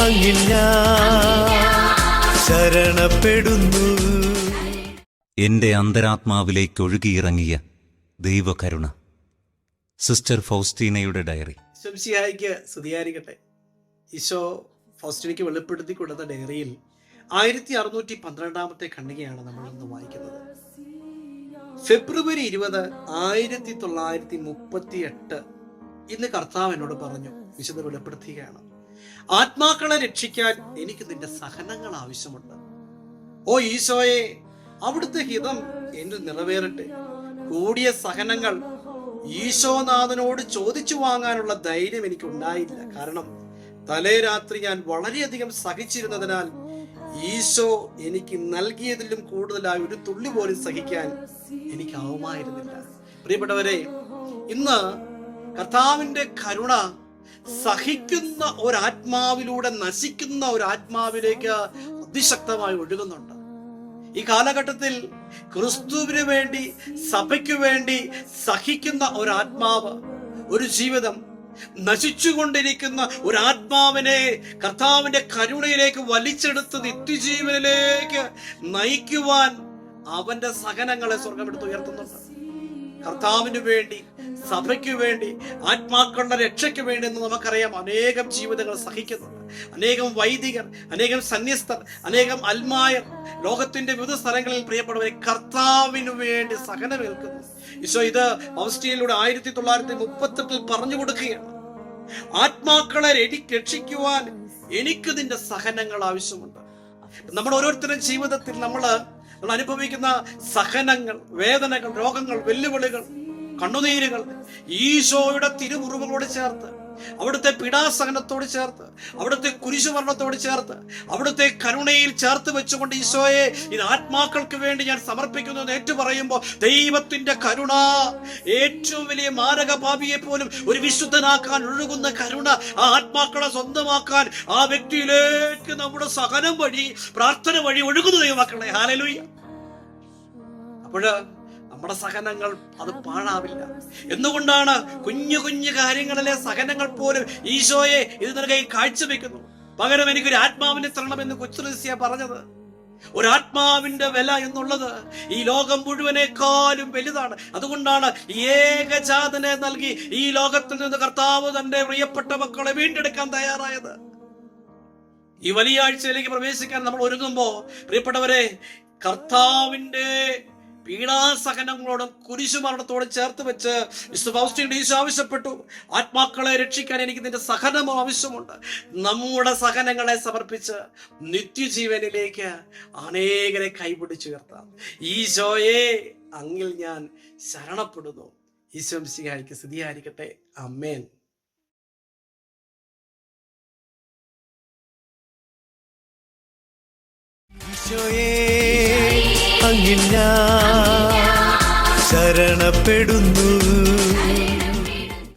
അങ്ങിൽ ഞാൻ ശരണപ്പെടുന്നു. എന്റെ അന്തരാത്മാവിലേക്ക് ഒഴുകിയിറങ്ങിയ ദൈവകരുണ. Sister ഫൗസ്റ്റീനയുടെ diary. ശംസിയായിക്ക് സ്തുതിയായിരിക്കട്ടെ. ഈശോ ഫൗസ്റ്റീനയ്ക്ക് വെളിപ്പെടുത്തി കൊടുത്ത ഡയറിയിൽ ആയിരത്തി അറുന്നൂറ്റി പന്ത്രണ്ടാമത്തെ ഖണ്ഡികയാണ് നമ്മൾ ഇന്ന് വായിക്കുന്നത്. ഫെബ്രുവരി ഇരുപത് ആയിരത്തി തൊള്ളായിരത്തി മുപ്പത്തി എട്ട് ഇന്ന് കർത്താവ് എന്നോട് പറഞ്ഞു വിശുദ്ധ വെളിപ്പെടുത്തുകയാണ്. ആത്മാക്കളെ രക്ഷിക്കാൻ എനിക്ക് നിന്റെ സഹനങ്ങൾ ആവശ്യമുണ്ട്. ഓ ഈശോയെ അവിടുത്തെ ഹിതം എന്നിൽ നിറവേറട്ടെ. കൂടിയ സഹനങ്ങൾ ഈശോനാഥനോട് ചോദിച്ചു വാങ്ങാനുള്ള ധൈര്യം എനിക്ക് ഉണ്ടായില്ല കാരണം തലേ രാത്രി ഞാൻ വളരെയധികം സഹിച്ചിരുന്നതിനാൽ ഈശോ എനിക്ക് നൽകിയതിലും കൂടുതലായി ഒരു തുള്ളി പോലും സഹിക്കാൻ എനിക്ക് ആവുമായിരുന്നില്ല. പ്രിയപ്പെട്ടവരെ ഇന്ന് കർത്താവിന്റെ കരുണ സഹിക്കുന്ന ഒരാത്മാവിലൂടെ നശിക്കുന്ന ഒരാത്മാവിലേക്ക് അതിശക്തമായി ഒഴുകുന്നുണ്ട്. ഈ കാലഘട്ടത്തിൽ ക്രിസ്തുവിന് വേണ്ടി സഭയ്ക്ക് വേണ്ടി സഹിക്കുന്ന ഒരാത്മാവ് ഒരു ജീവിതം നശിച്ചുകൊണ്ടിരിക്കുന്ന ഒരാത്മാവിനെ കർത്താവിന്റെ കരുണയിലേക്ക് വലിച്ചെടുത്ത് നിത്യജീവനിലേക്ക് നയിക്കുവാൻ അവന്റെ സഹനങ്ങളെ സ്വർഗമെടുത്ത് ഉയർത്തുന്നുണ്ട്. കർത്താവിന് വേണ്ടി സഭയ്ക്ക് വേണ്ടി ആത്മാക്കളുടെ രക്ഷയ്ക്ക് വേണ്ടി എന്ന് നമുക്കറിയാം അനേകം ജീവിതങ്ങൾ സഹിക്കുന്നുണ്ട്. അനേകം വൈദികർ അനേകം സന്യസ്തർ അനേകം അൽമായർ ലോകത്തിന്റെ വിവിധ സ്ഥലങ്ങളിൽ പ്രിയപ്പെട്ടവരെ കർത്താവിന് വേണ്ടി സഹനമേൽക്കുന്നു ഈശോ ഇത് ഓസ്ട്രേലിയയിലൂടെ ആയിരത്തി തൊള്ളായിരത്തി മുപ്പത്തെട്ടിൽ പറഞ്ഞു കൊടുക്കുകയാണ്. ആത്മാക്കളെ രക്ഷിക്കുവാൻ എനിക്കിതിന്റെ സഹനങ്ങൾ ആവശ്യമുണ്ട്. നമ്മൾ ഓരോരുത്തരുടെ ജീവിതത്തിൽ നമ്മൾ നമ്മൾ അനുഭവിക്കുന്ന സഹനങ്ങൾ വേദനകൾ രോഗങ്ങൾ വെല്ലുവിളികൾ കണ്ണുനീരുകൾ ഈശോയുടെ തിരുമുറിവുകളോട് ചേർത്ത് അവിടുത്തെ പിടാസഹനത്തോട് ചേർത്ത് അവിടുത്തെ കുരിശുമരണത്തോട് ചേർത്ത് അവിടുത്തെ കരുണയിൽ ചേർത്ത് വെച്ചുകൊണ്ട് ഈശോയെ ഇത് ആത്മാക്കൾക്ക് വേണ്ടി ഞാൻ സമർപ്പിക്കുന്നു എന്ന് ഏറ്റു പറയുമ്പോൾ ദൈവത്തിന്റെ കരുണ ഏറ്റവും വലിയ മാരകപാപിയെ പോലും ഒരു വിശുദ്ധനാക്കാൻ ഒഴുകുന്ന കരുണ ആ ആത്മാക്കളെ സ്വന്തമാക്കാൻ ആ വ്യക്തിയിലേക്ക് നമ്മുടെ സഹനം വഴി പ്രാർത്ഥന വഴി ഒഴുകുന്നു ദൈവമാക്കണേ ഹാലലുയ്യ അപ്പോഴ് നമ്മുടെ സഹനങ്ങൾ അത് പാഴാവില്ല. എന്തുകൊണ്ടാണ് കുഞ്ഞു കുഞ്ഞു കാര്യങ്ങളിലെ സഹനങ്ങൾ പോലും ഈശോയെ ഇത് നിനക്ക് കാഴ്ചവെക്കുന്നു? പകരം എനിക്കൊരു ആത്മാവിനെ തരണം എന്ന് കൊച്ചുറിസിയ പറഞ്ഞത്. ഒരാത്മാവിന്റെ വില എന്നുള്ളത് ഈ ലോകം മുഴുവനേക്കാളും വലുതാണ്. അതുകൊണ്ടാണ് ഏകജാതനെ നൽകി ഈ ലോകത്തിൽ നിന്ന് കർത്താവ് തന്റെ പ്രിയപ്പെട്ട മക്കളെ വീണ്ടെടുക്കാൻ തയ്യാറായത്. ഈ വലിയ ആഴ്ചയിലേക്ക് പ്രവേശിക്കാൻ നമ്മൾ ഒരുങ്ങുമ്പോ പ്രിയപ്പെട്ടവരെ കർത്താവിന്റെ പീഡാസഹനങ്ങളോടും കുരിശുമരണത്തോടും ചേർത്ത് വെച്ച് ഫൗസ്റ്റീൻ ഈശോ ആവശ്യപ്പെട്ടു. ആത്മാക്കളെ രക്ഷിക്കാൻ എനിക്ക് നിന്റെ സഹനം ആവശ്യമുണ്ട്. നമ്മുടെ സഹനങ്ങളെ സമർപ്പിച്ച് നിത്യജീവനിലേക്ക് അനേകരെ കൈപിടിച്ചുയർത്താം ഈശോയെ അങ്ങിൽ ഞാൻ ശരണപ്പെടുന്നു. ഈശോ സിഹായിക്ക് സ്ഥിതിയായിരിക്കട്ടെ അമ്മേൻ ഈശോയേ അങ്ങിൽ ഞാൻ ശരണപ്പെടുന്നു.